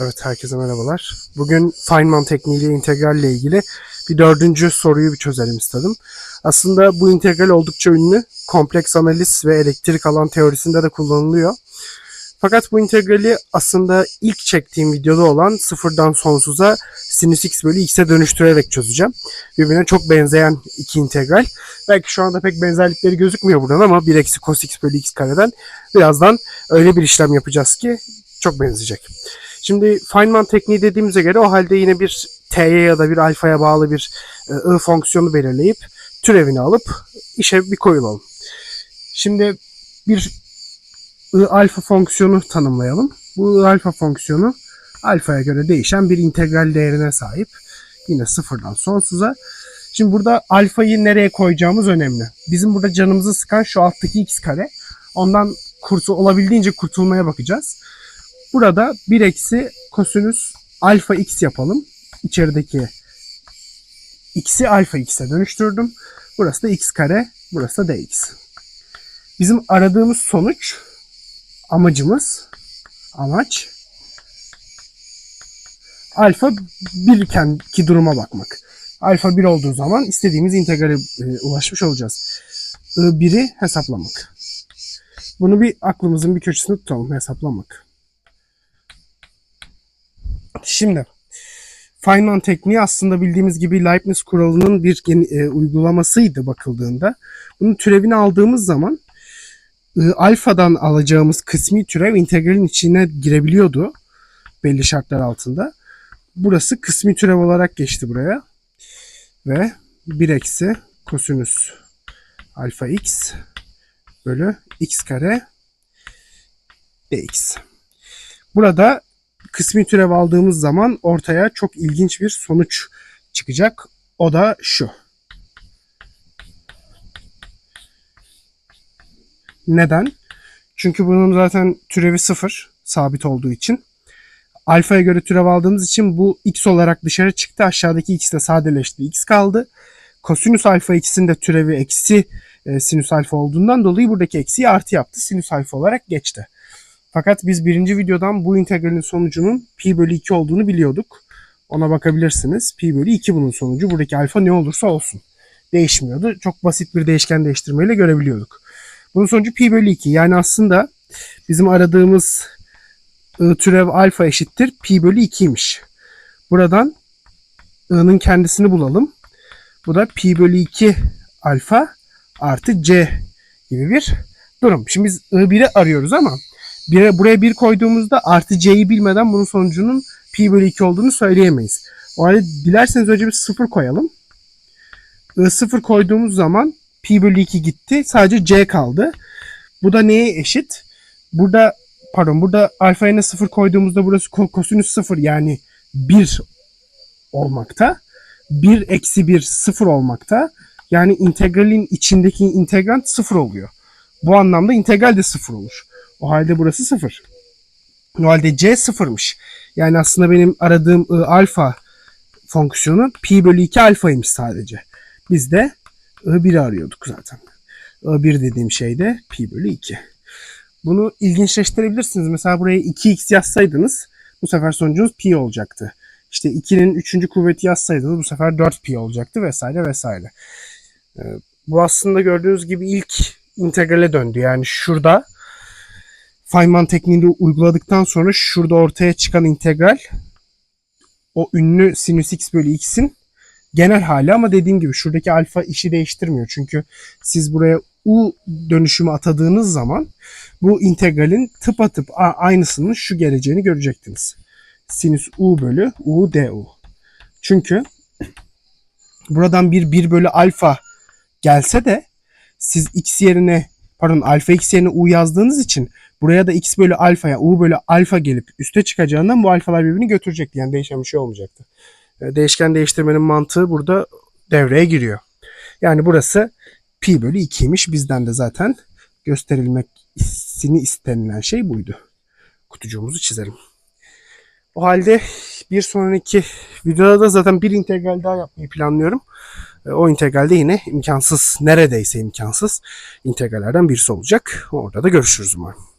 Evet herkese merhabalar. Bugün Feynman tekniğiyle integralle ilgili bir dördüncü soruyu bir çözelim istedim. Aslında bu integral oldukça ünlü. Kompleks analiz ve elektrik alan teorisinde de kullanılıyor. Fakat bu integrali aslında ilk çektiğim videoda olan sıfırdan sonsuza sinüs x bölü x'e dönüştürerek çözeceğim. Birbirine çok benzeyen iki integral. Belki şu anda pek benzerlikleri gözükmüyor buradan ama 1 eksi cos x bölü x kareden birazdan öyle bir işlem yapacağız ki çok benzeyecek. Şimdi Feynman tekniği dediğimize göre o halde yine bir t'ye ya da bir alfaya bağlı bir e, i fonksiyonu belirleyip türevini alıp işe bir koyulalım. Şimdi bir i alfa fonksiyonu tanımlayalım. Bu i alfa fonksiyonu alfaya göre değişen bir integral değerine sahip. Yine sıfırdan sonsuza. Şimdi burada alfayı nereye koyacağımız önemli. Bizim burada canımızı sıkan şu alttaki x kare. Ondan kurtu olabildiğince kurtulmaya bakacağız. Burada 1 eksi kosinüs alfa x yapalım. İçerideki x'i alfa x'e dönüştürdüm. Burası da x kare, burası da dx. Bizim aradığımız sonuç, amacımız, amaç alfa 1 iken ki duruma bakmak. Alfa 1 olduğu zaman istediğimiz integrale e, ulaşmış olacağız. I1'i hesaplamak. Bunu bir aklımızın bir köşesinde tutalım hesaplamak. Şimdi Feynman tekniği aslında bildiğimiz gibi Leibniz kuralının bir e, uygulamasıydı bakıldığında. Bunun türevini aldığımız zaman e, alfadan alacağımız kısmi türev integralin içine girebiliyordu belli şartlar altında. Burası kısmi türev olarak geçti buraya. Ve 1 eksi kosinüs alfa x bölü x kare dx. Burada kısmi türev aldığımız zaman ortaya çok ilginç bir sonuç çıkacak. O da şu. Neden? Çünkü bunun zaten türevi sıfır sabit olduğu için. Alfaya göre türev aldığımız için bu x olarak dışarı çıktı. Aşağıdaki x de sadeleşti. x kaldı. Kosinüs alfa x'in de türevi eksi e, sinüs alfa olduğundan dolayı buradaki eksiyi artı yaptı. Sinüs alfa olarak geçti. Fakat biz birinci videodan bu integralin sonucunun pi bölü 2 olduğunu biliyorduk. Ona bakabilirsiniz. Pi bölü 2 bunun sonucu. Buradaki alfa ne olursa olsun. Değişmiyordu. Çok basit bir değişken değiştirmeyle görebiliyorduk. Bunun sonucu pi bölü 2. Yani aslında bizim aradığımız I türev alfa eşittir pi bölü 2'ymiş. Buradan i'nın kendisini bulalım. Bu da pi bölü 2 alfa artı c gibi bir durum. Şimdi biz i1'i arıyoruz ama bir, buraya 1 koyduğumuzda artı c'yi bilmeden bunun sonucunun pi bölü 2 olduğunu söyleyemeyiz. O halde dilerseniz önce bir 0 koyalım. I 0 koyduğumuz zaman pi bölü 2 gitti. Sadece c kaldı. Bu da neye eşit? Burada pardon burada alfa yerine 0 koyduğumuzda burası ko- kosinüs 0 yani 1 olmakta. 1 eksi 1 0 olmakta. Yani integralin içindeki integrant 0 oluyor. Bu anlamda integral de 0 olur. O halde burası 0. O halde c 0'mış. Yani aslında benim aradığım I alfa fonksiyonu pi bölü 2 alfaymış sadece. Biz de I1'i arıyorduk zaten. I1 dediğim şey de pi bölü 2. Bunu ilginçleştirebilirsiniz. Mesela buraya 2x yazsaydınız bu sefer sonucunuz pi olacaktı. İşte 2'nin 3. kuvveti yazsaydınız bu sefer 4 pi olacaktı vesaire vesaire. Bu aslında gördüğünüz gibi ilk integrale döndü. Yani şurada Feynman tekniğini uyguladıktan sonra şurada ortaya çıkan integral o ünlü sinüs x bölü x'in genel hali ama dediğim gibi şuradaki alfa işi değiştirmiyor. Çünkü siz buraya u dönüşümü atadığınız zaman bu integralin tıpatıp aynısının şu geleceğini görecektiniz. Sinüs u bölü u du. Çünkü buradan bir 1 bölü alfa gelse de siz x yerine pardon alfa x yerine u yazdığınız için buraya da x bölü alfa ya u bölü alfa gelip üste çıkacağından bu alfalar birbirini götürecekti. Yani değişen bir şey olmayacaktı. E, Değişken değiştirmenin mantığı burada devreye giriyor. Yani burası pi bölü 2'ymiş. Bizden de zaten gösterilmesini istenilen şey buydu. Kutucuğumuzu çizelim. O halde bir sonraki videoda da zaten bir integral daha yapmayı planlıyorum. E, O integralde yine imkansız, neredeyse imkansız integrallerden birisi olacak. Orada da görüşürüz umarım.